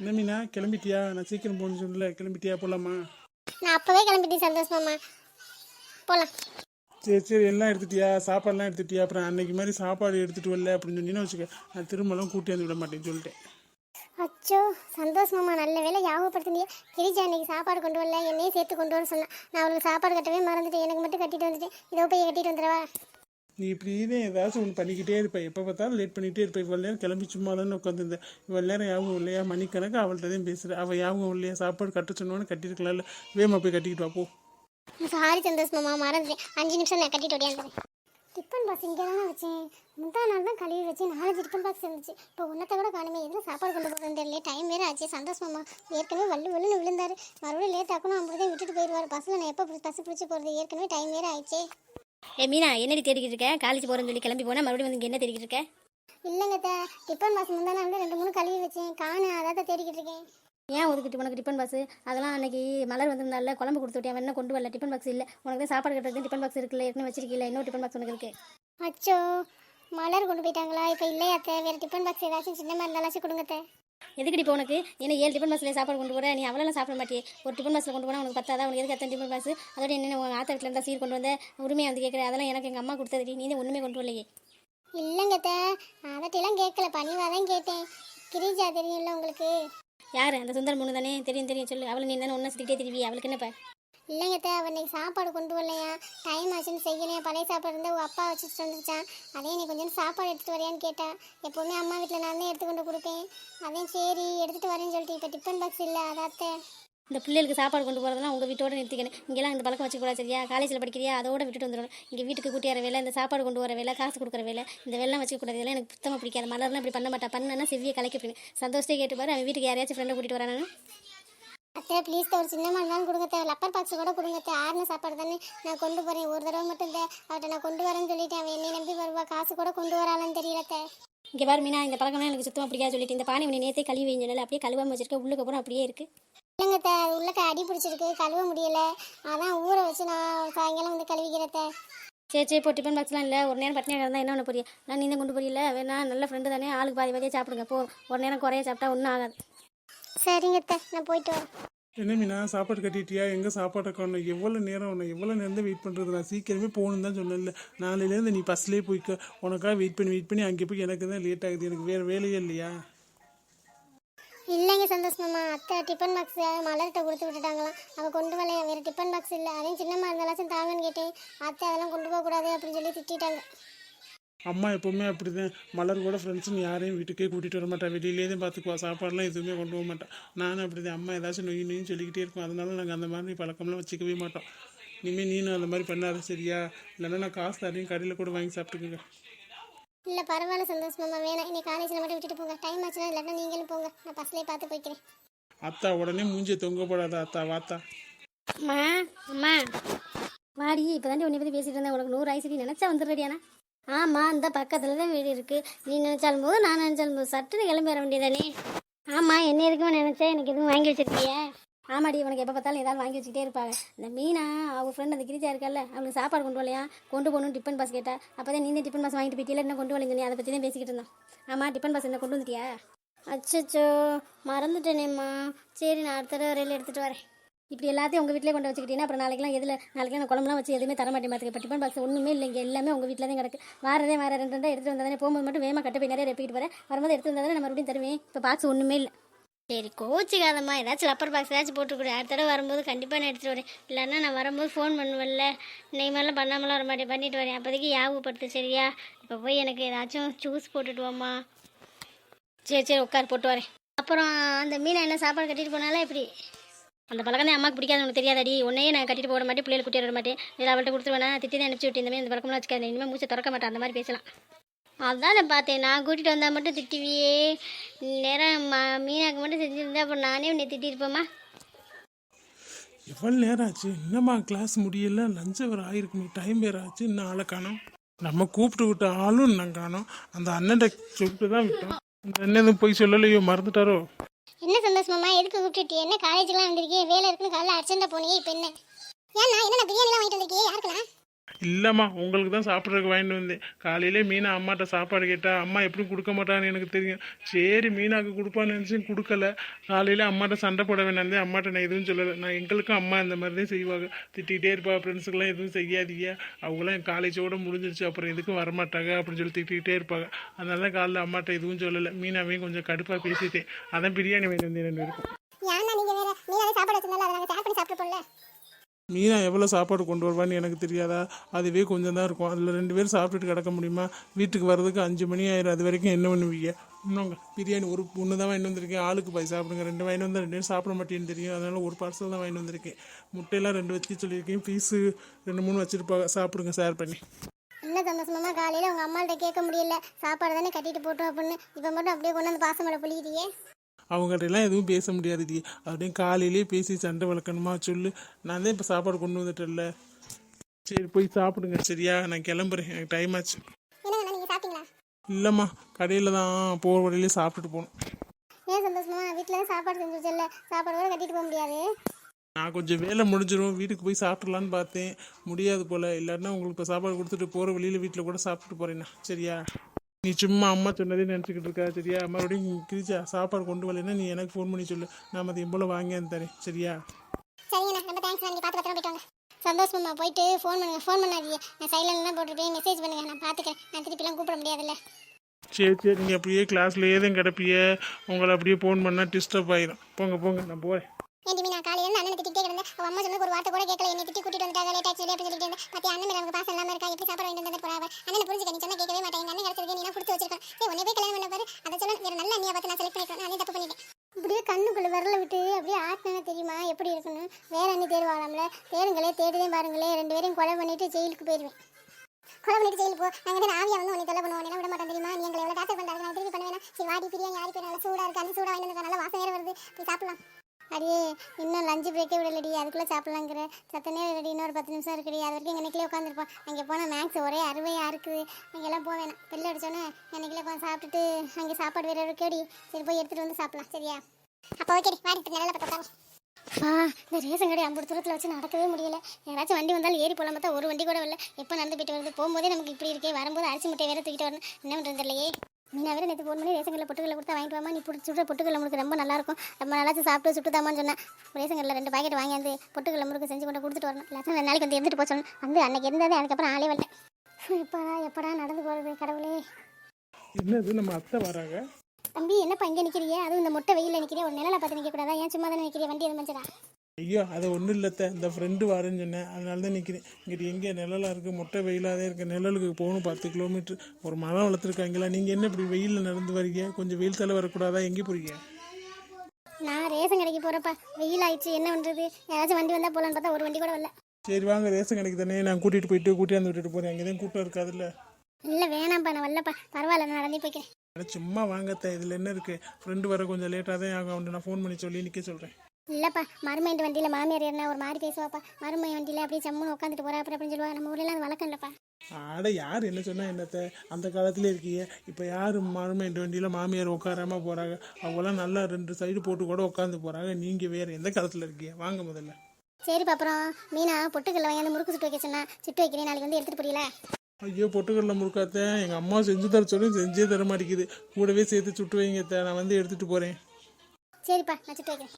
என்ன மீனா கிளம்பிட்டியா? நான் சீக்கிரம் போகணும்னு சொல்லல கிளம்பிட்டியா? போலாமா? நான் அப்போவே கிளம்பிட்டேன் சந்தோஷமாம்மா. போகலாம் சரி சரி எல்லாம் எடுத்துட்டியா? சாப்பாடுலாம் எடுத்துட்டியா? அப்புறம் அன்னைக்கு மாதிரி சாப்பாடு எடுத்துட்டு வரல அப்படின்னு சொன்னீங்கன்னா வச்சுக்க நான் திரும்பலாம் கூட்டி வந்து விட மாட்டேன்னு சொல்லிட்டேன். அச்சோ சந்தோஷமாம்மா நல்ல வேலை ஞாபகப்படுத்தினியே. கிரிஜா இன்னைக்கு சாப்பாடு கொண்டு வரல என்னையும் சேர்த்து கொண்டு வர சொன்னேன் நான் அவளுக்கு சாப்பாடு கட்டவே மறந்துட்டேன். எனக்கு மட்டும் கட்டிட்டு வந்துட்டேன். இதோ போய் கட்டிட்டு வந்துடவா. நீ இப்படின்னு ஏதாச்சும் ஒன்று பண்ணிக்கிட்டே இருப்பேன் எப்போ பார்த்தாலும் லேட் பண்ணிகிட்டே இருப்ப. இவ்வளோ நேரம் கிளம்பி சும்மா தானே உட்காந்துருந்தேன் இவ்வளோ நேரம் யாபகம் இல்லையா? மணிக்கணக்கு அவள்கிட்ட தான் பேசுகிறேன் அவள் யாபகம் இல்லையா? சாப்பாடு கட்ட சொன்னோன்னு கட்டியிருக்கலாம்ல. வேமா போய் கட்டிக்கிட்டு வா போ. சாரி சந்தோஷமா மறந்துட்டேன். அஞ்சு நிமிஷம் நான் கட்டிட்டு ஓடியாந்து டிஃபன் பாக்ஸ் இங்கே தானே வச்சேன் முந்தா நாள் தான் கழுவி வச்சு. நாலஞ்சு டிஃபன் பாக்ஸ் இருந்துச்சு. இப்போ உன்னத்தை கூட காணுமே. எதுவும் சாப்பாடு கொண்டு போகிறது தெரியல டைம் வேறு ஆச்சு. சந்தோஷமா ஏற்கனவே வள்ளு வள்ளுன்னு விழுந்தாரு. மறுபடியும் லேட் ஆக்கணும். அப்படிதான் விட்டுட்டு போயிடுவார். பஸ்ஸில் நான் எப்போ பஸ் பிடிச்சி போகிறது ஏற்கனவே டைம் வேறு ஆயிடுச்சு. ஏ மீனா என்னடி தேடிக்கிட்டு இருக்க? காலேஜ் போகிறேன்னு சொல்லி கிளம்பி போனால் மறுபடியும் வந்து இங்க என்ன தேடிக்கிட்டு இருக்க? இல்லைங்க டிஃபன் பாக்ஸ் முந்தா நாள் ரெண்டு மூணு கழுவி வச்சேன். காணு அதான் தான் தேடிக்கிட்டு இருக்கேன். ஏன் ஒதுக்கிட்டு உனக்கு டிஃபன் பாக்ஸ் அதெல்லாம் அன்னைக்கு மலர் வந்திருந்தால குழம்பு கொடுத்து அவன் என்ன கொண்டு வரல. டிஃபன் பாக்ஸ் இல்லை. உனக்கு தான் சாப்பாடு கட்டுறது டிஃபன் பாக்ஸ் இருக்குல்ல. ஏற்கனவே வச்சிருக்கீல இன்னொரு டிஃபன் பாக்ஸ் உனக்கு இருக்கு. அச்சோ. மலர் கொண்டு போயிட்டாங்களா? இப்போ இல்லையா அத்தை. வேறு டிஃபன் பாக்ஸ் ஏதாச்சும் சின்னமாக இருந்தாலாச்சும் கொடுங்க எதுக்கடி இப்போ உனக்கு? என்ன ஏழு டிஃபன் பாக்ஸில் சாப்பாடு கொண்டு போற? நீ அவ்வளோலாம் சாப்பிட மாட்டியே. ஒரு டிஃபன் பாக்ஸில் கொண்டு போனால் உனக்கு பத்தாதா? உனக்கு எதுக்கு அத்தனை டிஃபன் பாக்ஸ் அதோட என்ன உங்கள் ஆத்தா வீட்டில் இருந்தால் சீர் கொண்டு வந்த? உரிமையை வந்து கேட்குற அதெல்லாம் எனக்கு எங்கள் அம்மா கொடுத்தது நீ ஒன்றுமே கொண்டு வரலையே. இல்லைங்க அதட்டெல்லாம் கேட்கல. பணிவாக தான் கேட்டேன். கிரிஜா தெரியும்ல உங்களுக்கு? யார்? அந்த சுந்தரம் பொண்ணு தானே? தெரியும் தெரியும். சொல்லு. அவளை நீ தானே ஒன்றா சுற்றிக்கிட்டே திருவி அவளுக்கு என்னப்பா? இல்லைங்க அத்தை அவன் இன்னைக்கு சாப்பாடு கொண்டு வரலையா? டைம் ஆச்சுன்னு செய்யலையா? பழைய சாப்பாடு இருந்தால் உங்கள் அப்பா வச்சுட்டு வந்துருச்சான் அதே நீ கொஞ்சம் சாப்பாடு எடுத்துகிட்டு வரையான்னு கேட்டேன் எப்போவுமே அம்மா வீட்டில் நான் தான் எடுத்து கொண்டு கொடுப்பேன். அதையும் சரி எடுத்துகிட்டு வரேன்னு சொல்லிட்டு இப்போ டிஃபன் பாக்ஸ் இல்லை அதாத்தே இந்த பிள்ளைகளுக்கு சாப்பாடு கொண்டு போகிறதெல்லாம் உங்கள் வீட்டோட நிறுத்திக்கணும். இங்கெல்லாம் இந்த பழக்கம் வச்சுக்கூடாது சரியா? காலேஜில் படிக்கிறியா? அதோட விட்டுட்டு வந்துடணும். இங்கே வீட்டுக்கு கூட்டி வர வேலை இந்த சாப்பாடு கொண்டு வர வேலை காசு கொடுக்குற வேலை இந்த வெள்ளம் வச்சுக்கூடாது இதெல்லாம் எனக்கு சுத்தமாக பிடிக்காது. மலர்லாம் இப்படி பண்ண மாட்டேன் பண்ணனா செவ்வியை கலைக்க போயிடும் சந்தோஷத்தை கேட்டு பாரு அவன் வீட்டுக்கு யாரையாச்சும் ஃப்ரெண்டை கூட்டிகிட்டு வரானு? அத்தை ப்ளீஸ் ஒரு சின்ன தான் கொடுங்க அத்தை லப்பர் பாக்ஸ் கூட கொடுங்க அத்தை ஆறுன சாப்பாடு தானே நான் கொண்டு போகிறேன் ஒரு தடவை மட்டும் இந்த அவட்ட நான் கொண்டு வரேன்னு சொல்லிட்டேன். அவன் என்னை நம்பி வருவா. காசு கூட கொண்டு வராளான்னு தெரியல அத்தை இங்கே பாரு மீனா இந்த பழக்கம்லாம் எனக்கு சுத்தமாக பிடிக்காது சொல்லிட்டு இந்த பானை உன்னை நேற்றே கழுவி வைஞ்சனால அப்படியே கழுவாம வச்சிருக்க. உள்ளுக்கு அப்புறம் அப்படியே இருக்குது இல்லைங்க அது உள்ளக்க அடி பிடிச்சிருக்கு. கழுவ முடியல. அதான் ஊற வச்சு நான் சாயங்காலம் வந்து கழுவிக்கிறேன் சரி சரி இப்போ டிஃபன் பாக்ஸ்லாம் இல்லை. ஒரு நேரம் பட்டினியாக இருந்தால் என்ன பண்ண போறியா? நான் நீ தான் கொண்டு போறியில்ல. வேணா நல்ல ஃப்ரெண்டு தானே. ஆளுக்கு பாதி பாதியாக சாப்பிடுங்க. போ. ஒரு நேரம் குறைய சாப்பிட்டா ஒன்றும் ஆகாது. சரிங்க அத்தை நான் போயிட்டு வரேன். என்ன மீனா சாப்பாடு கட்டிட்டியா? எங்கே சாப்பாடு காணும் எவ்வளோ நேரம் உன்னை எவ்வளோ நேரம் தான் வெயிட் பண்ணுறது நான் சீக்கிரமே போகணுன்னு தான் சொன்னேன்ல. நாளையிலேருந்து நீ பஸ்லேயே போய்க்க. உனக்காக வெயிட் பண்ணி வெயிட் பண்ணி அங்கே போய் எனக்கு தான் லேட் ஆகுது. எனக்கு வேறு வேலையே இல்லையா? இல்லைங்க சந்தோஷ் மாமா. அத்தை டிஃபன் பாக்ஸ் மலர்கிட்ட கொடுத்து விட்டுட்டாங்களாம் அவள் கொண்டு வரலையா? வேறு டிஃபன் பாக்ஸ் இல்லை. அதையும் சின்னம்மா இருந்தாலாச்சும் தாங்கன்னு கேட்டேன். அத்தை அதெல்லாம் கொண்டு போகக்கூடாது அப்படின்னு சொல்லி திட்டிட்டாங்க. அம்மா எப்போவுமே அப்படிதான். மலர் கூட ஃப்ரெண்ட்ஸுன்னு யாரையும் வீட்டுக்கே கூட்டிகிட்டு வர மாட்டா. வெளியிலே தான் பார்த்துக்குவா சாப்பாடுலாம் எதுவுமே கொண்டு போக மாட்டா. நானும் அப்படிதான். அம்மா ஏதாச்சும் நொய் நொய்னு சொல்லிக்கிட்டே இருக்கும். அதனால நாங்கள் அந்த மாதிரி பழக்கம்லாம் வச்சுக்கவே மாட்டோம். இனிமேல் நீனும் அந்த மாதிரி பண்ணாத சரியா? இல்லைன்னா நான் காசு தரையும் கடையில் கூட வாங்கி சாப்பிட்டுக்குங்க. இல்லை பரவாயில்ல சந்தோஷ் மாமா. வேணாம். இன்னைக்கு காலேஜில் மட்டும் விட்டுட்டு போங்க. டைம் ஆச்சுன்னா இல்லாட்டா நீங்களும் போங்க. நான் பஸ்லேயே பார்த்து போய்க்கிறேன். அத்தா உடனே மூஞ்சியை தொங்க போடாத அத்தா. வாத்தா அம்மா அம்மா. வாடி இப்போ தாண்டி உன்னை பற்றி பேசிட்டு இருந்தேன். உனக்கு நூறு ஆயிசடி நினச்சா வந்துடுறியாண்ணா ஆமாம் இந்த பக்கத்தில் தான் வீடு இருக்குது நீ நினச்சாலும் போது நான் நினச்சாலும் போது சட்டுன்னு கிளம்பி வர வேண்டியதானே ஆமாம் என்ன இருக்குமே நினச்சேன் எனக்கு எதுவும் வாங்கி வச்சிருக்கியா? ஆமாடி உனக்கு எப்போ பார்த்தாலும் ஏதாவது வாங்கி வச்சுக்கிட்டே இருப்பாங்க. இந்த மீனா அவள் ஃப்ரெண்ட் அந்த கிரிஜா இருக்கல்ல அவளுக்கு சாப்பாடு கொண்டு வரலையா? கொண்டு போகணும் டிஃபன் பாஸ் கேட்டா அப்போ தான் நீ டிஃபன் பாஸ் வாங்கிட்டு போயிட்டே என்ன கொண்டு வரலன்னு அதை பற்றி தான் பேசிக்கிட்டு இருந்தோம். ஆமாம் டிஃபன் பாஸ் என்ன கொண்டு வந்துட்டியா? அச்சோ மறந்துட்டேனேம்மா. சரி நான் அடுத்த தடவை எடுத்துகிட்டு வரேன். இப்படி எல்லாத்தையும் உங்கள் வீட்டிலே கொண்டு வச்சுக்கிட்டீங்கன்னா அப்புறம் நாளைக்கெல்லாம் எதில் நாளைக்கு நான் குழம்புலாம் வச்சு எதுவுமே தர மாட்டேன் பார்த்துக்க டிஃபன் பாக்ஸ் ஒன்றுமே இல்லைங்க எல்லாமே உங்கள் வீட்டில் தான் கிடக்கு. வாரதே வேறு ரெண்டு ரெண்டாக வந்தால் தானே போகும்போது மட்டும் வேகமாக கட்ட போய் நிறைய ரெப்பிக்கிட்டு வரேன் வரும்போது எடுத்து வந்தால் நான் மறுபடியும் தருவேன். இப்போ பாக்ஸ் ஒன்றுமே இல்லை. சரி கோச்சிக்காதம்மா. ஏதாச்சும் லப்பர் பாக்ஸ் ஏதாச்சும் போட்டுக்கொடு அடுத்த தடவை வரும்போது கண்டிப்பாக நான் எடுத்துகிட்டு வரேன். இல்லைன்னா நான் வரும்போது ஃபோன் பண்ணுவேன்ல. இன்னைக்கு மாதிரிலாம் பண்ணாமலாம் வர மாட்டேன். பண்ணிட்டு வரேன். அப்போதைக்கு ஞாபகப்படுத்து சரியா? இப்போ போய் எனக்கு ஏதாச்சும் ஜூஸ் போட்டுட்டுவோம்மா சரி சரி உட்கார் போட்டு வரேன். அப்புறம் அந்த மீனை என்ன சாப்பாடு கட்டிட்டு போனாலும் எப்படி? அந்த பழக்கம் தான் அம்மாக்கு பிடிக்காது உனக்கு தெரியாதடி உன்னையே நான் கட்டிட்டு போட மாட்டேன் பிள்ளைகள் கூட்டிட்டு வர மாட்டேன். இதில் அவள்கிட்ட கொடுத்துருவேனா திட்டி தான் அனுப்பிச்சு விட்டு இந்த இந்த பழக்கம்லாம் வச்சுக்காது. இனிமேல் மூச்சை திறக்க மாட்டேன். அந்த மாதிரி பேசலாம். அதான் நான் பார்த்தேன். நான் கூட்டிகிட்டு வந்தால் மட்டும் திட்டுவியே. நேரம் ம மீனாக்கு மட்டும் செஞ்சுருந்தா அப்புறம் நானே உன்னை திட்டிருப்பேம்மா எவ்வளோ நேரம் ஆச்சு? என்னம்மா கிளாஸ் முடியல. லஞ்சம் வேறு ஆயிருக்குமே டைம் வேறு ஆச்சு. இன்னும் ஆளை காணோம்? நம்ம கூப்பிட்டு விட்ட ஆளும் நான் காணோம். அந்த அண்ணன்ட்ட சொல்லிட்டு தான் விட்டோம். அந்த அண்ணன் போய் சொல்லலையோ? மறந்துட்டாரோ? என்ன சந்தோஷமா எதுக்கு கூப்பிட்டு என்ன காலேஜ்லாம் வந்திருக்கே வேலை இருக்குன்னு காலைல அர்ஜென்ட்டாக போனியே இப்போ என்ன? ஏன்னா என்ன பிரியாணிலாம் வாங்கிட்டு வந்திருக்கே யாருக்கலாம் இல்லைம்மா உங்களுக்கு தான் சாப்பிட்றதுக்கு வாங்கிட்டு வந்தேன். காலையிலே மீனா அம்மாட்ட சாப்பாடு கேட்டால் அம்மா எப்படி கொடுக்க மாட்டான்னு எனக்கு தெரியும். சரி மீனாக்கு கொடுப்பான்னு நினச்சி கொடுக்கல. காலையில் அம்மாட்ட சண்டை போட வேணாந்தே அம்மாட்ட நான் எதுவும் சொல்லலை. நான் எங்களுக்கும் அம்மா இந்த மாதிரி தான் செய்வாங்க. திட்டிகிட்டே இருப்பா ஃப்ரெண்ட்ஸுக்கெல்லாம் எதுவும் செய்யாதீங்க. அவங்களாம் என் காலேஜோட முடிஞ்சிருச்சு அப்புறம் எதுக்கும் வரமாட்டாங்க அப்படின்னு சொல்லி திட்டிகிட்டே இருப்பாங்க. அதனால தான் காலைல அம்மாட்ட எதுவும் சொல்லலை. மீனாவையும் கொஞ்சம் கடுப்பாக பேசிட்டேன். அதான் பிரியாணி வாங்கிட்டு வந்தேன் ரெண்டு பேருக்கும். ஏன்னா சாப்பாடு அதை நாங்கள் மீனா எவ்வளோ சாப்பாடு கொண்டு வருவான்னு எனக்கு தெரியாதா? அதுவே கொஞ்சம் தான் இருக்கும். அதில் ரெண்டு பேரும் சாப்பிட்டுட்டு கிடக்க முடியுமா? வீட்டுக்கு வர்றதுக்கு அஞ்சு மணி ஆயிரும். அது வரைக்கும் என்ன பண்ணுவீங்க? இன்னும் பிரியாணி ஒரு ஒன்று தான் வாங்கிட்டு வந்திருக்கேன். ஆளுக்கு போய் சாப்பிடுங்க. ரெண்டு வாங்கி வந்தால் ரெண்டு பேரும் சாப்பிட மாட்டேன்னு தெரியும். அதனால் ஒரு பார்சல் தான் வாங்கி வந்திருக்கேன். முட்டையெல்லாம் ரெண்டு வச்சு சொல்லியிருக்கேன். பீஸு ரெண்டு மூணு வச்சுருப்பாங்க. சாப்பிடுங்க ஷேர் பண்ணி. என்ன சந்தோஷமா காலையில் உங்கள் அம்மாள்கிட்ட கேட்க முடியல. சாப்பாடு தானே கட்டிட்டு போட்டோம் அப்படின்னு. இப்போ மட்டும் அப்படியே கொண்டு வந்து பாசமலை புளிக்கிறியே அவங்கள்ட்ட எல்லாம் எதுவும் பேச முடியாது டி. அப்படியே காலையிலேயே பேசி சண்டை வளர்க்கணுமா சொல்லு. நான் தான் இப்போ சாப்பாடு கொண்டு வந்துட்டேன்ல. சரி போய் சாப்பிடுங்க. சரியா? நான் கிளம்புறேன். எனக்கு டைம் ஆச்சு. இல்லைம்மா கடையில் தான் போகிற வழியிலே சாப்பிட்டுட்டு போகணும் ஏன் சந்தோஷமா? வீட்டில் சாப்பாடு செஞ்சு வச்சல சாப்பாடு கூட கட்டிட்டு போக முடியாது. நான் கொஞ்சம் வேலை முடிஞ்சிடும் வீட்டுக்கு போய் சாப்பிட்றலான்னு பார்த்தேன். முடியாது போல். இல்லாட்டினா உங்களுக்கு இப்போ சாப்பாடு கொடுத்துட்டு போகிற வழியில் வீட்டில் கூட சாப்பிட்டு போகிறேண்ணா சரியா? நீ சும்மா அம்மா சொன்னதே நினச்சிக்கிட்டு இருக்கா சரியா? மறுபடியும் கிரிச்சா சாப்பாடு கொண்டு வரலைன்னா நீ எனக்கு ஃபோன் பண்ணி சொல்லு. நான் மதியம் போல் வாங்கி தரேன் சரியா? சரிங்கண்ணா ரொம்ப தேங்க்ஸ் நீங்கள் பார்த்து பத்திரமா போயிட்டு வாங்க. சந்தோஷமா போயிட்டு ஃபோன் பண்ணுங்க ஃபோன் பண்ணாதீங்க. நான் சைலண்ட் தான் போட்டிருப்பேன் மெசேஜ் பண்ணுங்க நான் பார்த்துக்கிறேன். நான் திருப்பிலாம் கூப்பிட முடியாதுல்ல. சரி சரி நீங்கள் அப்படியே கிளாஸ்லேயே தான் கிடப்பிய உங்களை அப்படியே ஃபோன் பண்ணால் டிஸ்டர்ப் ஆயிடும் போங்க போங்க நான் போகிறேன் ஏன்டி நான் காலையில இருந்து அண்ணனை திட்டிட்டே அம்மா சொன்னது ஒரு வார்த்தை கூட கேட்கல. என்னை திட்டி கூட்டிட்டு வந்துட்டாங்க. லேட் ஆச்சு அப்படி சொல்லிட்டு இருந்தேன். பத்தி அண்ணன் மேல அவங்க பாசம் இல்லாம இருக்கா? எப்படி சாப்பாடு வாங்கிட்டு வந்து போறாங்க அண்ணனை புரிஞ்சுக்க நீ சொன்னா கேட்கவே மாட்டேன். எங்க அண்ணன் கிடைச்சிருக்கு நீ கொடுத்து வச்சிருக்கேன் ஏ உன்னை போய் கல்யாணம் பண்ண பாரு. அதை சொல்ல. வேற நல்ல அண்ணியா பார்த்து நான் செலக்ட் பண்ணிட்டேன் நான் தப்பு பண்ணிட்டேன். இப்படியே கண்ணுக்குள்ள விரல விட்டு அப்படியே ஆட்டினா தெரியுமா? எப்படி இருக்கணும் வேற அண்ணி தேர்வாளாம்ல தேடுங்களே தேடுதே பாருங்களே. ரெண்டு பேரையும் கொலை பண்ணிட்டு ஜெயிலுக்கு போயிடுவேன் கொலை பண்ணிட்டு ஜெயிலுக்கு போ. நாங்கள் வந்து ஆவியா வந்து உன்னை தொலை பண்ணுவோம் என்ன விட மாட்டேன் தெரியுமா? நீ எங்களை எவ்வளவு டார்ச்சர் பண்றாங்க நான் திருப்பி பண்ண வேணாம். சரி வாடி பிரியாணி யாரு பேர் நல்லா சூடாக இருக்குது அந்த சூடாக வாங்கி வந்து நல்லா வாசம் வேறு வருது. போய் சாப்பிடலாம். அடியே இன்னும் லஞ்சு பிரேக்கே விடலடி. அதுக்குள்ளே சாப்பிட்லாங்கிற. சத்தனே ரெடி இன்னொரு பத்து நிமிஷம் இருக்குடி. அது வரைக்கும் எங்கனைக்கிலே உட்காந்துருப்போம். அங்கே போனால் மேக்ஸ் ஒரே அறுவையாக இருக்குது. அங்கெல்லாம் போவேன் வேணாம். அடித்தோன்னே அடிச்சோன்னே உட்காந்து சாப்பிட்டுட்டு அங்கே சாப்பாடு வேறு இருக்கேடி சரி போய் எடுத்துகிட்டு வந்து சாப்பிடலாம். சரியா? அப்போ ஓகே வாடி இப்போ நல்லா பார்த்து ஆ இந்த ரேசன் கடை ஐம்பது தூரத்தில் வச்சு நடக்கவே முடியல. யாராச்சும் வண்டி வந்தாலும் ஏறி போகலாம் பார்த்தா ஒரு வண்டி கூட வரல. எப்போ நடந்து போயிட்டு வருது? போகும்போதே நமக்கு இப்படி இருக்கே. வரும்போது அரிசி முட்டை வேற தூக்கிட்டு வரணும். என்ன பண்ணுறது இல்லையே மீனா வேற நேற்று ஃபோன் பண்ணி ரேஷன் கடையில் பொட்டுக்கல்ல கொடுத்தா வாங்கிட்டு வாமா நீ பிடிச்சி சுடுற பொட்டுக்கல்ல முறுக்கு ரொம்ப நல்லா இருக்கும். ரொம்ப நல்லாச்சு சாப்பிட்டு சுட்டுதாமான்னு சொன்னேன் ரேஷன் கடையில் ரெண்டு பாக்கெட் வாங்கி வந்து பொட்டுக்கல்ல முறுக்கு செஞ்சு கொண்டு கொடுத்துட்டு வரணும். எல்லாத்தையும் ரெண்டு நாளைக்கு வந்து எடுத்துட்டு போக சொல்லணும். வந்து அன்னைக்கு இருந்ததே அதுக்கப்புறம் ஆளே வரல. எப்படா எப்படா நடந்து போகிறது கடவுளே. என்னது நம்ம அத்தை வராங்க? தம்பி என்னப்பா இங்கே நிற்கிறியே அதுவும் இந்த மொட்டை வெயிலில் நிற்கிறே ஒரு நிழலை பார்த்து நிற்கக்கூடாதா ஏன் சும்மா தானே நிற்கிறேன் வண்டி எதுவும் மஞ்சடா ஐயோ அது ஒன்றும் இல்லத்த. இந்த ஃப்ரெண்டு வரேன்னு சொன்னேன். அதனால தான் நிற்கிறேன் இங்கிட்டு எங்கே? நிழலாக இருக்குது மொட்டை வெயிலாக இருக்குது நிழலுக்கு போகணும் பத்து கிலோமீட்ரு ஒரு மரம் வளர்த்துருக்காங்களா? நீங்கள் என்ன இப்படி வெயிலில் நடந்து வரீங்க? கொஞ்சம் வெயில் தலை வரக்கூடாதா? எங்கே போகிறீங்க நான் ரேஷன் கடைக்கு போகிறப்பா வெயில் ஆயிடுச்சு என்ன பண்ணுறது யாராச்சும் வண்டி வந்தால் போகலான்னு பார்த்தா ஒரு வண்டி கூட வரல. சரி வாங்க. ரேஷன் கடைக்கு தானே. நான் கூட்டிகிட்டு போயிட்டு கூட்டியாந்து விட்டுட்டு போகிறேன் அங்கே தான் கூட்டம் இருக்காதுல்ல. இல்லை வேணாம்ப்பா. நான் வரலப்பா. பரவாயில்ல நான் நடந்து போய்க்கிறேன். சும்மா வாங்கத்த. இதில் என்ன இருக்குது ஃப்ரெண்டு வர கொஞ்சம் லேட்டாக தான் ஆகும். அவன்கிட்ட நான் ஃபோன் பண்ணி சொல்லி நிற்க சொல்கிறேன் இல்லைப்பா மருமையன் வண்டியில் மாமியார் ஏறினா ஒரு மாதிரி பேசுவாப்பா. மருமையன் வண்டியில் அப்படியே சம்முன்னு உட்காந்துட்டு போறா அப்புறம் அப்படின்னு சொல்லுவாங்க நம்ம ஊர்ல அது வழக்கம் இல்லைப்பா. ஆட யார் என்ன சொன்னால் என்னத்த? அந்த காலத்துல இருக்கீங்க இப்போ யார் மாறுமைன்ற வண்டியில் மாமியார் உட்காராம போகிறாங்க அவங்களாம் நல்லா ரெண்டு சைடு போட்டு கூட உட்காந்து போகிறாங்க நீங்கள் வேறு எந்த காலத்தில் இருக்கீங்க வாங்க முதல்ல. சரிப்பா அப்புறம் மீனா பொட்டுக்கல்ல வாங்கி அந்த முறுக்கு சுட்டு வைக்க சொன்னா சுட்டு வைக்கிறேன் நாளைக்கு வந்து எடுத்துட்டு போறீங்களா? ஐயோ பொட்டுக்கடல முறுக்காத்த எங்கள் அம்மா செஞ்சு தர சொல்லி செஞ்சே தர மாட்டேங்குது. கூடவே சேர்த்து சுட்டு வைங்க அத்தை. நான் வந்து எடுத்துகிட்டு போகிறேன் சரிப்பா நான் சுட்டு வைக்கிறேன்.